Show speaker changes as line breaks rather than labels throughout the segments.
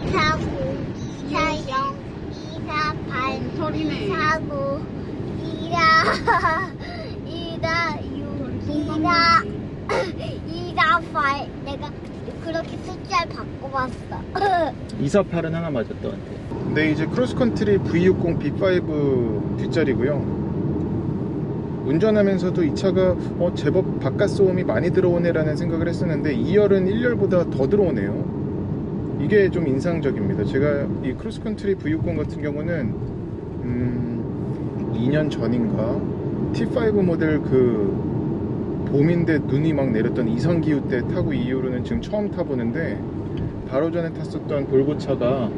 이사구, 이사영, 이사팔,
소리네.
이사구, 이사, 이사육, 이사, 이사팔. 내가 그렇게 숫자를 바꿔봤어.
248은 하나 맞았다 한테 근데 이제 크로스컨트리 V60 B5 뒷자리고요 운전하면서도 이 차가 어, 제법 바깥 소음이 많이 들어오네라는 생각을 했었는데 2열은 1열보다 더 들어오네요. 이게 좀 인상적입니다. 제가 이 크로스컨트리 V60 같은 경우는 음, 2년 전인가? T5 모델 그 봄인데 눈이 막 내렸던 이상기후 때 타고 이후로는 지금 처음 타보는데 바로 전에 탔었던 볼보 차가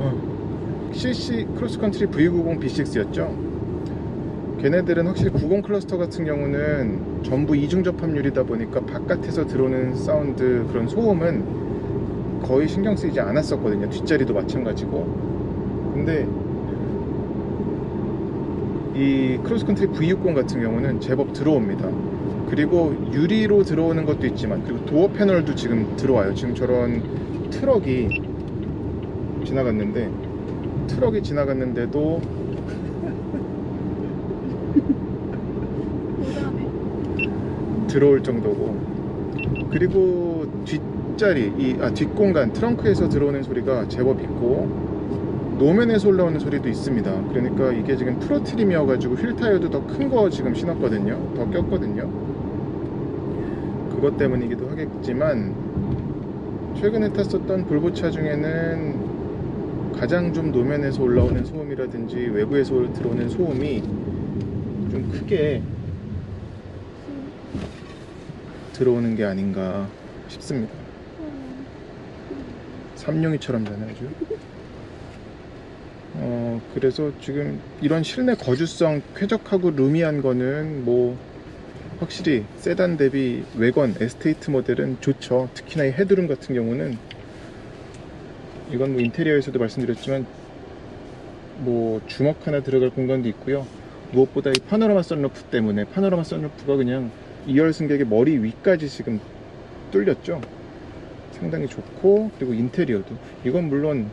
어, CC 크로스컨트리 V90 B6였죠. 걔네들은 확실히 90 클러스터 같은 경우는 전부 이중 접합률이다 보니까 바깥에서 들어오는 사운드 그런 소음은 거의 신경 쓰이지 않았었거든요. 뒷자리도 마찬가지고. 근데 이 크로스컨트리 V60 같은 경우는 제법 들어옵니다. 그리고 유리로 들어오는 것도 있지만 그리고 도어 패널도 지금 들어와요. 지금 저런 트럭이 지나갔는데 트럭이 지나갔는데도 들어올 정도고 그리고 뒷자리 이 아, 뒷공간 트렁크에서 들어오는 소리가 제법 있고 노면에서 올라오는 소리도 있습니다. 그러니까 이게 지금 프로트림이어 가지고 휠 타이어도 더 큰 거 지금 신었거든요. 더 꼈거든요. 그것 때문이기도 하겠지만 최근에 탔었던 볼보차 중에는 가장 좀 노면에서 올라오는 소음이라든지 외부에서 들어오는 소음이 좀 크게 들어오는 게 아닌가 싶습니다. 삼룡이처럼 자네 아주. 어, 그래서 지금 이런 실내 거주성 쾌적하고 루미한 거는 뭐 확실히 세단 대비 외건 에스테이트 모델은 좋죠. 특히나 이 헤드룸 같은 경우는 이건 뭐 인테리어에서도 말씀드렸지만 뭐 주먹 하나 들어갈 공간도 있고요. 무엇보다 이 파노라마 선루프 때문에 파노라마 선루프가 그냥 2열 승객의 머리 위까지 지금 뚫렸죠. 상당히 좋고 그리고 인테리어도 이건 물론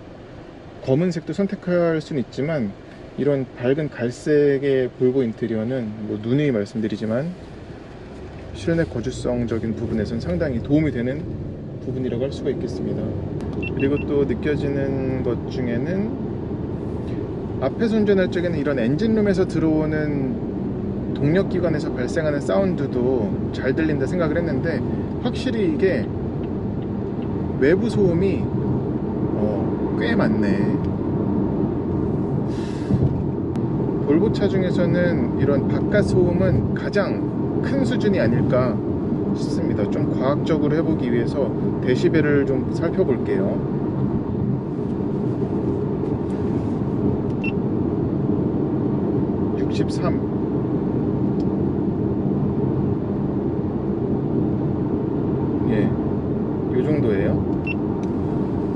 검은색도 선택할 수는 있지만 이런 밝은 갈색의 볼보 인테리어는 뭐 누누이 말씀드리지만 실내 거주성적인 부분에선 상당히 도움이 되는 부분이라고 할 수가 있겠습니다. 그리고 또 느껴지는 것 중에는 앞에서 운전할 적에는 이런 엔진룸에서 들어오는 동력기관에서 발생하는 사운드도 잘 들린다 생각을 했는데 확실히 이게 외부 소음이 어, 꽤 많네. 볼보차 중에서는 이런 바깥 소음은 가장 큰 수준이 아닐까 싶습니다. 좀 과학적으로 해보기 위해서 데시벨을 좀 살펴볼게요. (63) 예, 요 정도예요.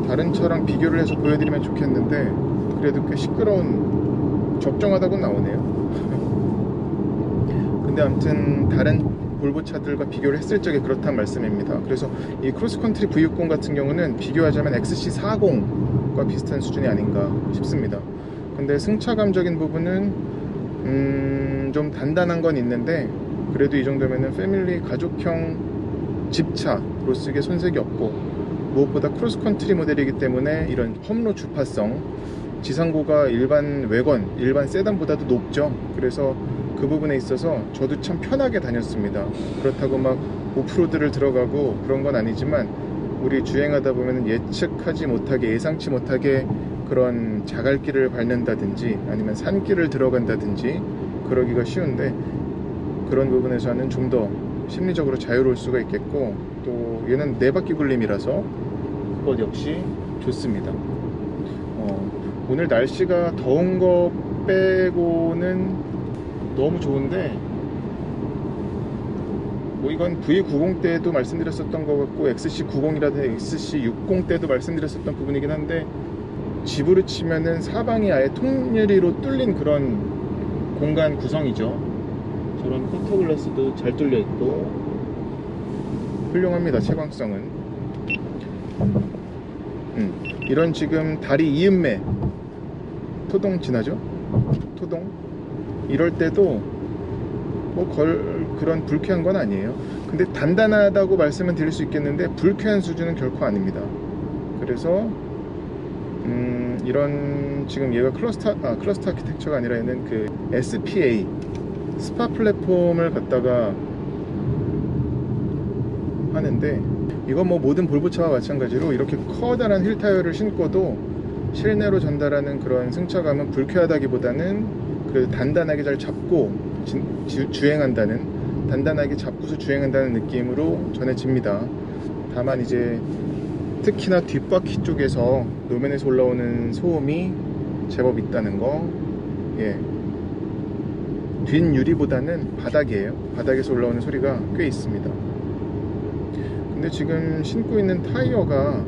다른 차랑 비교를 해서 보여드리면 좋겠는데 그래도 꽤 시끄러운 적정하다고 나오네요. 근데 아무튼 다른 볼보 차들과 비교를 했을 적에 그렇단 말씀입니다. 그래서 이 크로스컨트리 V60 같은 경우는 비교하자면 XC40과 비슷한 수준이 아닌가 싶습니다. 근데 승차감적인 부분은 음, 좀 단단한 건 있는데 그래도 이 정도면은 패밀리 가족형 집차로 쓰기에 손색이 없고 무엇보다 크로스컨트리 모델이기 때문에 이런 험로 주파성 지상고가 일반 외건, 일반 세단보다도 높죠. 그래서 그 부분에 있어서 저도 참 편하게 다녔습니다. 그렇다고 막 오프로드를 들어가고 그런 건 아니지만 우리 주행하다 보면 예측하지 못하게 예상치 못하게 그런 자갈길을 밟는다든지 아니면 산길을 들어간다든지 그러기가 쉬운데 그런 부분에서는 좀 더 심리적으로 자유로울 수가 있겠고 또 얘는 네 바퀴 굴림이라서 그 것 역시 좋습니다. 어, 오늘 날씨가 더운 거 빼고는 너무 좋은데 뭐 이건 V90 때도 말씀드렸었던 것 같고 XC90이라든지 XC60 때도 말씀드렸었던 부분이긴 한데 집으로 치면은 사방이 아예 통유리로 뚫린 그런 공간 구성이죠.
저런 커터 글라스도 잘 뚫려 있고
훌륭합니다 채광성은 음, 이런 지금 다리 이음매. 토동 지나죠? 토동? 이럴 때도 뭐 걸 그런 불쾌한 건 아니에요. 근데 단단하다고 말씀은 드릴 수 있겠는데 불쾌한 수준은 결코 아닙니다. 그래서 음, 이런 지금 얘가 클러스터 아 클러스터 아키텍처가 아니라 얘는 그 SPA 스파 플랫폼을 갖다가 하는데 이건 뭐 모든 볼보차와 마찬가지로 이렇게 커다란 힐 타이어를 신고도 실내로 전달하는 그런 승차감은 불쾌하다기보다는 그 단단하게 잘 잡고 진- 주, 주행한다는 단단하게 잡고서 주행한다는 느낌으로 전해집니다. 다만 이제 특히나 뒷바퀴 쪽에서 노면에서 올라오는 소음이 제법 있다는 거. 예. 뒷 유리보다는 바닥이에요. 바닥에서 올라오는 소리가 꽤 있습니다. 근데 지금 신고 있는 타이어가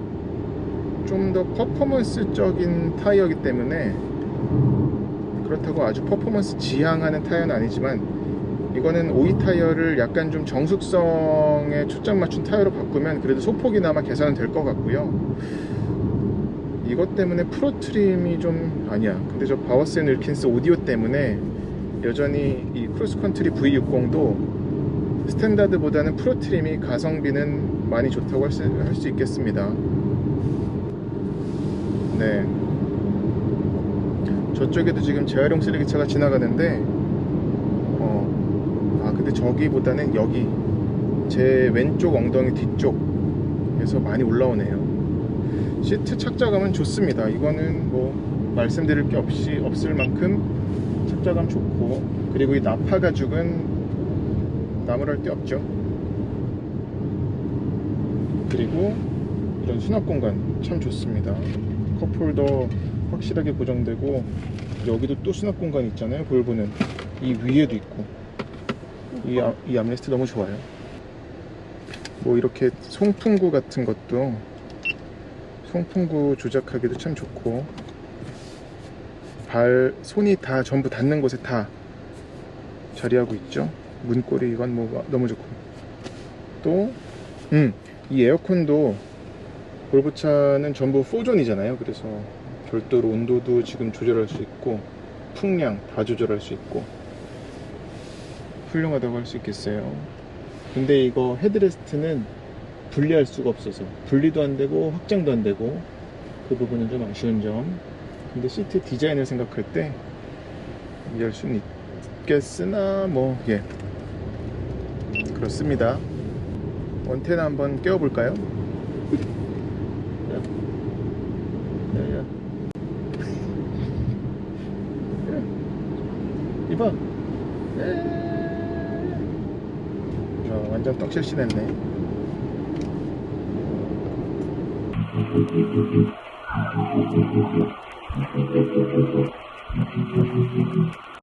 좀 더 퍼포먼스적인 타이어이기 때문에 그렇다고 아주 퍼포먼스 지향하는 타이어는 아니지만 이거는 오이 타이어를 약간 좀 정숙성에 초점 맞춘 타이어로 바꾸면 그래도 소폭이나마 개선은 될 것 같고요. 이것 때문에 프로 트림이 좀 아니야. 근데 저 바워센 윌킨스 오디오 때문에 여전히 이 크로스컨트리 V60도 스탠다드보다는 프로 트림이 가성비는 많이 좋다고 할 수, 있겠습니다. 네. 저쪽에도 지금 재활용 쓰레기차가 지나가는데, 어, 아, 근데 저기보다는 여기, 제 왼쪽 엉덩이 뒤쪽에서 많이 올라오네요. 시트 착자감은 좋습니다. 이거는 뭐, 말씀드릴 게 없이, 없을 만큼 착자감 좋고, 그리고 이 나파 가죽은 나무랄 데 없죠. 그리고 이런 수납 공간 참 좋습니다. 컵홀더 확실하게 고정되고 여기도 또 수납 공간 있잖아요. 볼보는 이 위에도 있고 이, 앞- 이 암레스트 너무 좋아요. 뭐 이렇게 송풍구 같은 것도 송풍구 조작하기도 참 좋고 발 손이 다 전부 닿는 곳에 다 자리하고 있죠. 문고리 이건 뭐 너무 좋고 또 음, 이 에어컨도 볼보차는 전부 4존이잖아요. 그래서 별도로 온도도 지금 조절할 수 있고 풍량 다 조절할 수 있고 훌륭하다고 할 수 있겠어요. 근데 이거 헤드레스트는 분리할 수가 없어서 분리도 안 되고 확장도 안 되고 그 부분은 좀 아쉬운 점. 근데 시트 디자인을 생각할 때 이해할 수는 있겠으나 뭐 예. 그렇습니다. 원테나 한번 깨워볼까요? 야야 이봐. 야, 완전 떡실시 됐네